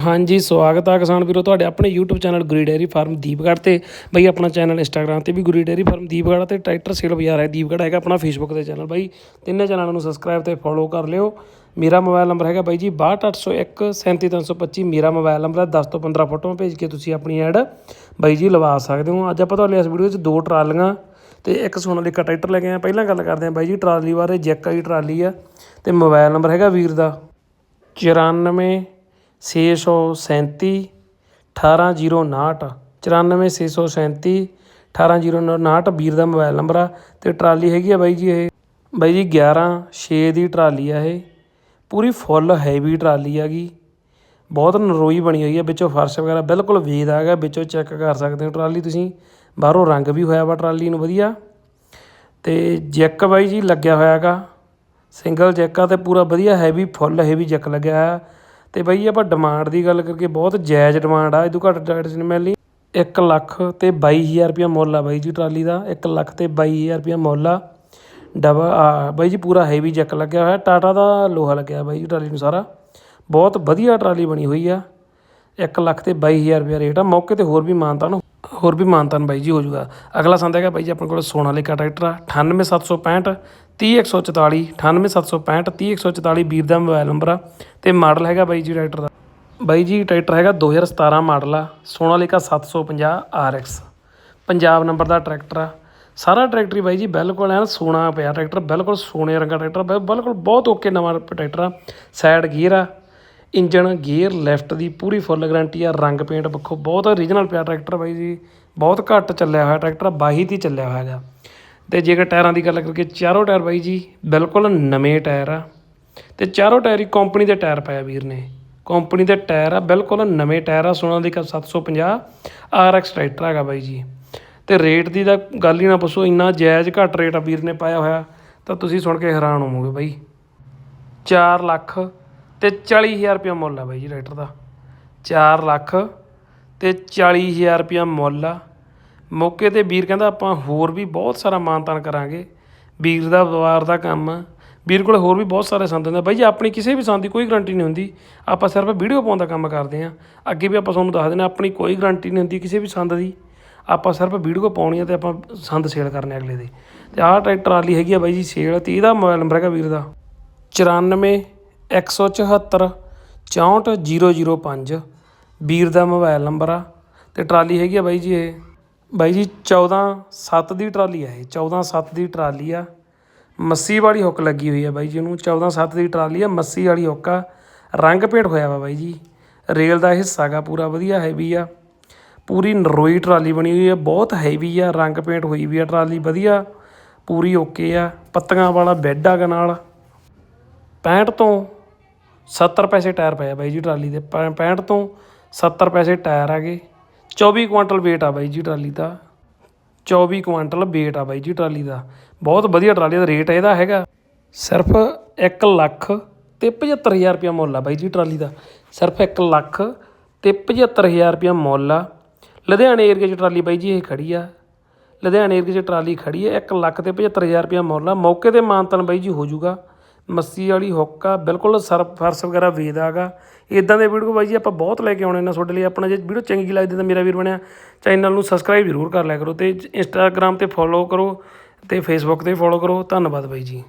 ਹਾਂਜੀ, ਸਵਾਗਤ ਆ ਕਿਸਾਨ ਵੀਰੋ, ਤੁਹਾਡੇ ਆਪਣੇ YouTube channel Guri dairy farm Deepgarh ਤੇ। ਬਈ, ਆਪਣਾ ਚੈਨਲ Instagram ਤੇ ਵੀ ਗੁਰੀ ਡੇਅਰੀ ਫਾਰਮ ਦੀਪਗੜ੍ਹ ਤੇ ਟਰੈਕਟਰ ਸੇਲ ਬਾਜ਼ਾਰ ਹੈ, ਦੀਪਗੜ੍ਹ ਹੈਗਾ ਆਪਣਾ Facebook ਤੇ ਚੈਨਲ। ਬਾਈ, ਤਿੰਨੇ ਚੈਨਲਾਂ ਨੂੰ ਸਬਸਕ੍ਰਾਈਬ ਤੇ ਫੋਲੋ ਕਰ ਲਿਓ। ਮੇਰਾ ਮੋਬਾਈਲ ਨੰਬਰ ਹੈਗਾ ਬਾਈ ਜੀ 62801 37325 ਮੇਰਾ ਮੋਬਾਈਲ ਨੰਬਰ ਹੈ 10 ਤੋਂ 15 ਫੋਟੋਆਂ ਭੇਜ ਕੇ ਤੁਸੀਂ ਆਪਣੀ ਐਡ ਬਾਈ ਜੀ ਲਵਾ ਸਕਦੇ ਹੋ। ਅੱਜ ਆਪਾਂ ਤੁਹਾਡੇ ਇਸ ਵੀਡੀਓ 'ਚ ਦੋ ਟਰਾਲੀਆਂ ਤੇ ਇੱਕ ਸੋਨਾਲੀਕਾ ਟਰੈਕਟਰ ਲੈ ਕੇ ਆਏ ਹਾਂ। ਪਹਿਲਾਂ ਗੱਲ ਕਰਦੇ ਹਾਂ ਬਾਈ ਜੀ, ਟਰਾਲੀ ਬਾਰੇ, ਜੈਕ ਵਾਲੀ ਟਰਾਲੀ ਆ ਤੇ ਮੋਬਾਈਲ ਨੰਬਰ ਹੈਗਾ ਵੀਰ ਦਾ 94 637 18059 94637 18059 ਵੀਰ ਦਾ ਮੋਬਾਈਲ ਨੰਬਰ ਆ ਅਤੇ ਟਰਾਲੀ ਹੈਗੀ ਆ ਬਾਈ ਜੀ ਇਹ? ਬਾਈ ਜੀ 11 6 ਦੀ ਟਰਾਲੀ ਆ ਇਹ। ਪੂਰੀ ਫੁੱਲ ਹੈਵੀ ਟਰਾਲੀ ਹੈਗੀ। ਬਹੁਤ ਨਰੋਈ ਬਣੀ ਹੋਈ ਹੈ ਵਿੱਚੋਂ ਫਰਸ਼ ਵਗੈਰਾ ਬਿਲਕੁਲ ਵੇਦ ਆ ਗਿਆ, ਵਿੱਚੋਂ ਚੈੱਕ ਕਰ ਸਕਦੇ ਹੋ ਟਰਾਲੀ ਤੁਸੀਂ। ਬਾਹਰੋਂ ਰੰਗ ਵੀ ਹੋਇਆ ਵਾ ਟਰਾਲੀ ਨੂੰ, ਵਧੀਆ। ਤੇ ਜੈਕ ਬਾਈ ਜੀ ਲੱਗਿਆ ਹੋਇਆ ਹੈਗਾ। ਸਿੰਗਲ ਜੈਕ ਆ ਤੇ ਪੂਰਾ ਵਧੀਆ ਹੈਵੀ, ਫੁੱਲ ਹੈਵੀ ਜੈਕ ਲੱਗਿਆ ਹੋਇਆ। ਤੇ ਬਾਈ ਆਪਾਂ ਡਿਮਾਂਡ ਦੀ ਗੱਲ ਕਰਕੇ ਬਹੁਤ ਜਾਇਜ਼ ਡਿਮਾਂਡ ਆ, ਇਹਦੋਂ ਘੱਟ ਡਾਇਟ ਨਹੀਂ ਮਿਲਣੀ। 1 ਲੱਖ ਤੇ 22000 ਰੁਪਇਆ ਮੁੱਲ ਆ ਬਾਈ ਜੀ ਟਰਾਲੀ ਦਾ 1 ਲੱਖ ਤੇ 22000 ਰੁਪਇਆ ਮੁੱਲ ਆ। ਡਬਲ ਆ, ਬਾਈ ਜੀ ਪੂਰਾ ਹੈਵੀ ਜੈਕ ਲੱਗਿਆ ਹੋਇਆ, ਟਾਟਾ ਦਾ ਲੋਹਾ ਲੱਗਿਆ ਬਾਈ ਜੀ ਟਰਾਲੀ ਨੂੰ ਸਾਰਾ। ਬਹੁਤ ਵਧੀਆ ਟਰਾਲੀ ਬਣੀ ਹੋਈ ਆ। 1 ਲੱਖ ਤੇ 22000 ਰੁਪਇਆ ਰੇਟ ਆ, ਮੌਕੇ ਤੇ ਹੋਰ ਵੀ ਮਾਨਤਾ ਨੂੰ ਹੋਰ ਵੀ ਮਾਨਤਾਨ ਬਾਈ ਜੀ ਹੋ ਜਾਊਗਾ ਅਗਲਾ ਸੰਦ ਹੈਗਾ ਬਾਈ ਜੀ ਆਪਣੇ ਕੋਲ ਸੋਨਾਲੀਕਾ ਟਰੈਕਟਰ ਆ 98765 30144 98765 30144 ਵੀਰ ਦਾ ਮੋਬਾਈਲ ਨੰਬਰ ਆ ਤੇ ਮਾਡਲ ਹੈਗਾ ਬਾਈ ਜੀ ਟਰੈਕਟਰ ਦਾ। ਬਾਈ ਜੀ ਟਰੈਕਟਰ ਹੈਗਾ 2017 ਮਾਡਲ ਆ ਸੋਨਾਲੀਕਾ 750 RX ਪੰਜਾਬ ਨੰਬਰ ਦਾ ਟਰੈਕਟਰ ਆ। ਸਾਰਾ ਟਰੈਕਟਰ ਹੀ ਬਾਈ ਜੀ ਬਿਲਕੁਲ ਐਨ ਸੋਨਾ ਪਿਆ ਟਰੈਕਟਰ, ਬਿਲਕੁਲ ਸੋਨੇ ਰੰਗਾ ਟਰੈਕਟਰ, ਬਿਲਕੁਲ ਬਹੁਤ ਓਕੇ ਨਵਾਂ ਟਰੈਕਟਰ ਆ। ਸਾਈਡ ਗੀਅਰ ਆ ਇੰਜਨ ਗੇਅਰ, ਲੈਫਟ ਦੀ ਪੂਰੀ ਫੁੱਲ ਗਰੰਟੀ ਆ, ਰੰਗ ਪੇਂਟ ਪੱਖੋਂ ਬਹੁਤ ਓਰੀਜਨਲ ਪਿਆ ਟਰੈਕਟਰ ਬਾਈ ਜੀ। ਬਹੁਤ ਘੱਟ ਚੱਲਿਆ ਹੋਇਆ ਟਰੈਕਟਰ ਬਾਹੀ ਤੇ ਚੱਲਿਆ ਹੋਇਆ ਹੈਗਾ। ਤੇ ਜੇਕਰ ਟਾਇਰਾਂ ਦੀ ਗੱਲ ਕਰਕੇ ਚਾਰੋਂ ਟਾਇਰ ਬਾਈ ਜੀ, ਬਿਲਕੁਲ ਨਵੇਂ ਟਾਇਰ ਆ। ਤੇ ਚਾਰੋਂ ਟਾਇਰ ਹੀ ਕੰਪਨੀ ਦੇ ਟਾਇਰ ਪਾਇਆ ਵੀਰ ਨੇ। ਕੰਪਨੀ ਦੇ ਟਾਇਰ ਆ, ਬਿਲਕੁਲ ਨਵੇਂ ਟਾਇਰ ਆ ਸੋਨਾਲੀਕਾ 750 RX ਟਰੈਕਟਰ ਹੈਗਾ ਬਾਈ ਜੀ। ਤੇ ਰੇਟ ਦੀ ਤਾਂ ਗੱਲ ਹੀ ਨਾ ਪੁੱਛੋ, ਇੰਨਾ ਜਾਇਜ਼ ਘੱਟ ਰੇਟ ਆ ਵੀਰ ਨੇ ਪਾਇਆ ਹੋਇਆ, ਤਾਂ ਤੁਸੀਂ ਸੁਣ ਕੇ ਹੈਰਾਨ ਹੋਵੋਗੇ ਬਾਈ। 4 ਲੱਖ ਤੇ 40000 ਰੁਪਇਆ ਮੁੱਲ ਆ ਬਾਈ ਜੀ ਟਰੈਕਟਰ ਦਾ। 4 ਲੱਖ ਤੇ 40000 ਰੁਪਇਆ ਮੁੱਲ ਆ। ਮੌਕੇ ਤੇ ਵੀਰ ਕਹਿੰਦਾ ਆਪਾਂ ਹੋਰ ਵੀ ਬਹੁਤ ਸਾਰਾ ਮਾਨਤਾਨ ਕਰਾਂਗੇ। ਵੀਰ ਦਾ ਵਪਾਰ ਦਾ ਕੰਮ। ਆ। ਵੀਰ ਕੋਲ ਹੋਰ ਵੀ ਬਹੁਤ ਸਾਰੇ ਸੰਦ ਹੁੰਦੇ ਬਾਈ ਜੀ, ਆਪਣੀ ਕਿਸੇ ਵੀ ਸੰਦ ਦੀ ਕੋਈ ਗਾਰੰਟੀ ਨਹੀਂ ਹੁੰਦੀ। ਆਪਾਂ ਸਿਰਫ ਵੀਡੀਓ ਪਾਉਣ ਦਾ ਕੰਮ ਕਰਦੇ ਆ ਅੱਗੇ ਵੀ ਆਪਾਂ ਤੁਹਾਨੂੰ ਦੱਸ ਦਿੰਦੇ ਹਾਂ, ਆਪਣੀ ਕੋਈ ਗਾਰੰਟੀ ਨਹੀਂ ਹੁੰਦੀ ਕਿਸੇ ਵੀ ਸੰਦ ਦੀ। ਆਪਾਂ ਸਿਰਫ ਵੀਡੀਓ ਪਾਉਣੀ ਆ ਤੇ ਆਪਾਂ ਸੰਦ ਸੇਲ ਕਰਨੇ ਅਗਲੇ ਦੇ। ਤੇ ਆਹ ਟਰੈਕਟਰ ਵਾਲੀ ਹੈਗੀ ਆ ਬਾਈ ਜੀ ਸੇਲ ਤੇ ਇਹਦਾ ਮੋਬਾਈਲ ਨੰਬਰ ਹੈਗਾ ਵੀਰ ਦਾ। 94 174 64005 ਵੀਰ ਦਾ ਮੋਬਾਈਲ ਨੰਬਰ ਆ ਅਤੇ ਟਰਾਲੀ ਹੈਗੀ ਆ ਬਾਈ ਜੀ ਇਹ। ਬਾਈ ਜੀ 14 7 ਦੀ ਟਰਾਲੀ ਆ ਇਹ 14 7 ਦੀ ਟਰਾਲੀ ਆ। ਮੱਸੀ ਵਾਲੀ ਹੁੱਕ ਲੱਗੀ ਹੋਈ ਆ ਬਾਈ ਜੀ ਉਹਨੂੰ, ਚੌਦਾਂ ਸੱਤ ਦੀ ਟਰਾਲੀ ਆ, ਮੱਸੀ ਵਾਲੀ ਹੁੱਕ ਆ। ਰੰਗ ਪੇਂਟ ਹੋਇਆ ਵਾ ਬਾਈ ਜੀ। ਰੇਲ ਦਾ ਹਿੱਸਾ ਗਾ ਪੂਰਾ ਵਧੀਆ ਹੈਵੀ ਆ। ਪੂਰੀ ਨਰੋਈ ਟਰਾਲੀ ਬਣੀ ਹੋਈ ਆ, ਬਹੁਤ ਹੈਵੀ ਆ, ਰੰਗ ਪੇਂਟ ਹੋਈ ਵੀ ਆ ਟਰਾਲੀ, ਵਧੀਆ। ਪੂਰੀ ਓਕੇ ਆ, ਪੱਤੀਆਂ ਵਾਲਾ ਬੈੱਡ ਆ ਗਾ ਨਾਲ। 65 ਤੋਂ 70 ਪੈਸੇ ਟਾਇਰ ਪਏ ਆ ਬਾਈ ਜੀ ਟਰਾਲੀ ਦੇ, ਪ- 65 ਤੋਂ 70 ਪੈਸੇ ਟਾਇਰ ਆਗੇ। 24 ਕੁਇੰਟਲ weight ਆ ਬਾਈ ਜੀ ਟਰਾਲੀ ਦਾ। 24 ਕੁਇੰਟਲ weight ਆ ਬਾਈ ਜੀ ਟਰਾਲੀ ਦਾ। ਬਹੁਤ ਵਧੀਆ ਟਰਾਲੀ ਦਾ ਰੇਟ ਇਹਦਾ ਹੈਗਾ। ਸਿਰਫ 1 ਲੱਖ ਤੇ 75000 ਰੁਪਇਆ ਮੁੱਲ ਆ ਬਾਈ ਜੀ ਟਰਾਲੀ ਦਾ। ਸਿਰਫ 1 ਲੱਖ ਤੇ 75000 ਰੁਪਇਆ ਮੁੱਲ ਆ। ਲੁਧਿਆਣੇ ਏਰੀਆ 'ਚ ਟਰਾਲੀ ਬਾਈ ਜੀ ਇਹ ਖੜੀ ਆ। ਲੁਧਿਆਣੇ ਏਰੀਆ 'ਚ ਟਰਾਲੀ ਖੜੀ ਆ 1 ਲੱਖ ਤੇ 75000 ਰੁਪਇਆ ਮੁੱਲ ਆ। ਮੌਕੇ ਤੇ ਮਾਨਤਨ ਬਾਈ ਜੀ ਹੋ ਜਾਊਗਾ। ਮੱਸੀ ਵਾਲੀ ਹੁੱਕ ਆ ਬਿਲਕੁਲ ਸਰ, ਫਰਸ਼ ਵਗੈਰਾ ਵੇਦ ਆਗਾ। ਇਦਾਂ ਦੇ ਵੀਡੀਓ ਬਾਈ ਜੀ ਆਪਾਂ ਬਹੁਤ ਲੈ ਕੇ ਆਉਣੇ ਨੇ ਤੁਹਾਡੇ ਲਈ। ਆਪਣਾ ਜੇ ਵੀਡੀਓ ਚੰਗੀ ਲੱਗਦੀ ਤਾਂ ਮੇਰਾ ਵੀਰ ਬਣਿਆ ਚੈਨਲ ਨੂੰ ਸਬਸਕ੍ਰਾਈਬ ਜ਼ਰੂਰ ਕਰ ਲਿਆ ਕਰੋ ਤੇ ਇੰਸਟਾਗ੍ਰam ਤੇ ਫੋਲੋ ਕਰੋ ਤੇ ਫੇਸਬੁੱਕ ਤੇ ਫੋਲੋ ਕਰੋ। ਧੰਨਵਾਦ ਬਾਈ ਜੀ।